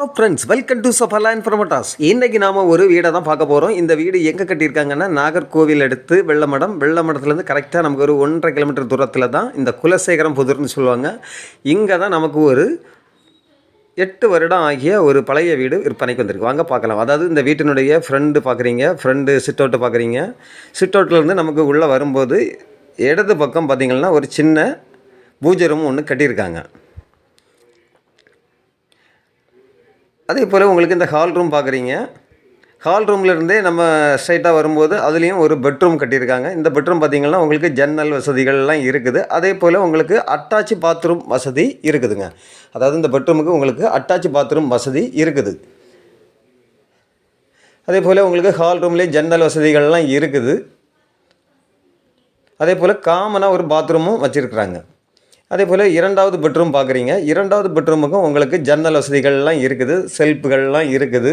Hello friends welcome to Safala இன்ஃபர்மட்டாஸ் இன்றைக்கி நாம் ஒரு வீடை தான் பார்க்க போகிறோம் இந்த வீடு எங்கே கட்டியிருக்காங்கன்னா நாகர்கோவில் எடுத்து வெள்ளமடம். வெள்ளமடத்துலேருந்து கரெக்டாக நமக்கு ஒரு ஒன்றரை கிலோமீட்டர் தூரத்தில் தான் இந்த குலசேகரம் புதூர்னு சொல்லுவாங்க. இங்கே தான் நமக்கு ஒரு எட்டு வருடம் ஆகிய ஒரு பழைய வீடு விற்பனைக்கு வந்திருக்கு. வாங்க பார்க்கலாம். அதாவது இந்த வீட்டினுடைய ஃப்ரெண்டு பார்க்குறீங்க. ஃப்ரெண்டு சிட் அவுட்டு பார்க்குறீங்க. சிட் அவுட்லேருந்து நமக்கு உள்ளே வரும்போது இடது பக்கம் பார்த்திங்கன்னா ஒரு சின்ன பூஜை ரூம் ஒன்று கட்டியிருக்காங்க. அதே போல் உங்களுக்கு இந்த ஹால் ரூம் பார்க்குறீங்க ஹால் ரூம்லேருந்தே நம்ம ஸ்ட்ரைட்டாக வரும்போது அதுலேயும் ஒரு பெட்ரூம் கட்டியிருக்காங்க. இந்த பெட்ரூம் பார்த்திங்கன்னா உங்களுக்கு ஜன்னல் வசதிகள்லாம் இருக்குது. அதே போல் உங்களுக்கு அட்டாச் பாத்ரூம் வசதி இருக்குதுங்க. அதாவது இந்த பெட்ரூமுக்கு உங்களுக்கு அட்டாச் பாத்ரூம் வசதி இருக்குது. அதே போல் உங்களுக்கு ஹால் ரூம்லேயே ஜன்னல் வசதிகள்லாம் இருக்குது. அதே போல் காமனாக ஒரு பாத்ரூமும் வச்சுருக்குறாங்க. அதே போல் இரண்டாவது பெட்ரூம் பார்க்குறீங்க. இரண்டாவது பெட்ரூமுக்கும் உங்களுக்கு ஜன்னல் வசதிகள்லாம் இருக்குது. செல்ஃபுகள்லாம் இருக்குது.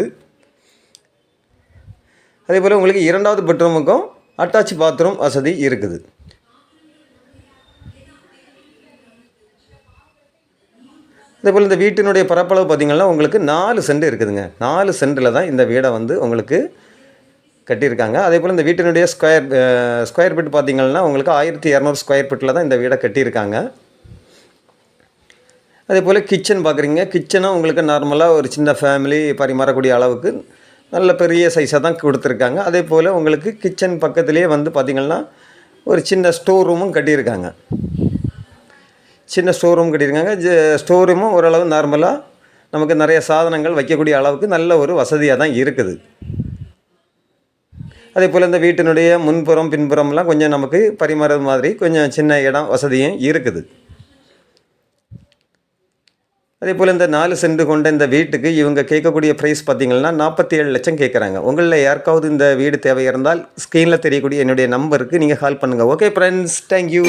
அதே போல் உங்களுக்கு இரண்டாவது பெட்ரூமுக்கும் அட்டாச் பாத்ரூம் வசதி இருக்குது. அதே போல் இந்த வீட்டினுடைய பரப்பளவு பார்த்திங்கன்னா உங்களுக்கு நாலு சென்ட் இருக்குதுங்க. நாலு சென்டில் தான் இந்த வீடை வந்து உங்களுக்கு கட்டியிருக்காங்க. அதே போல் இந்த வீட்டினுடைய ஸ்கொயர் ஸ்கொயர் ஃபீட் பார்த்திங்கன்னா உங்களுக்கு ஆயிரத்தி இரநூறு ஸ்கொயர் ஃபீட்டில் தான் இந்த வீடை கட்டியிருக்காங்க. அதே போல் கிச்சன் பார்க்குறீங்க கிச்சனும் உங்களுக்கு நார்மலாக ஒரு சின்ன ஃபேமிலி பரிமாறக்கூடிய அளவுக்கு நல்ல பெரிய சைஸாக தான் கொடுத்துருக்காங்க. அதே போல் உங்களுக்கு கிச்சன் பக்கத்துலேயே வந்து பார்த்திங்கன்னா ஒரு சின்ன ஸ்டோர் ரூமும் கட்டியிருக்காங்க. சின்ன ஸ்டோர் ரூம் கட்டியிருக்காங்க. ஜ ஸ்டோர் ரூமும் ஓரளவு நார்மலாக நமக்கு நிறைய சாதனங்கள் வைக்கக்கூடிய அளவுக்கு நல்ல ஒரு வசதியாக தான் இருக்குது. அதே போல் இந்த வீட்டினுடைய முன்புறம் பின்புறம்லாம் கொஞ்சம் நமக்கு பரிமாறது மாதிரி கொஞ்சம் சின்ன இடம் வசதியும் இருக்குது. அதே போல் இந்த நாலு சென்ட் கொண்ட இந்த வீட்டுக்கு இவங்க கேட்கக்கூடிய ப்ரைஸ் பார்த்தீங்கன்னா நாற்பத்தி ஏழு லட்சம் கேட்குறாங்க. உங்களில் யாருக்காவது இந்த வீடு தேவை இருந்தால் ஸ்க்ரீனில் தெரியக்கூடிய என்னுடைய நம்பருக்கு நீங்கள் கால் பண்ணுங்கள் ஓகே ஃப்ரெண்ட்ஸ் தேங்க்யூ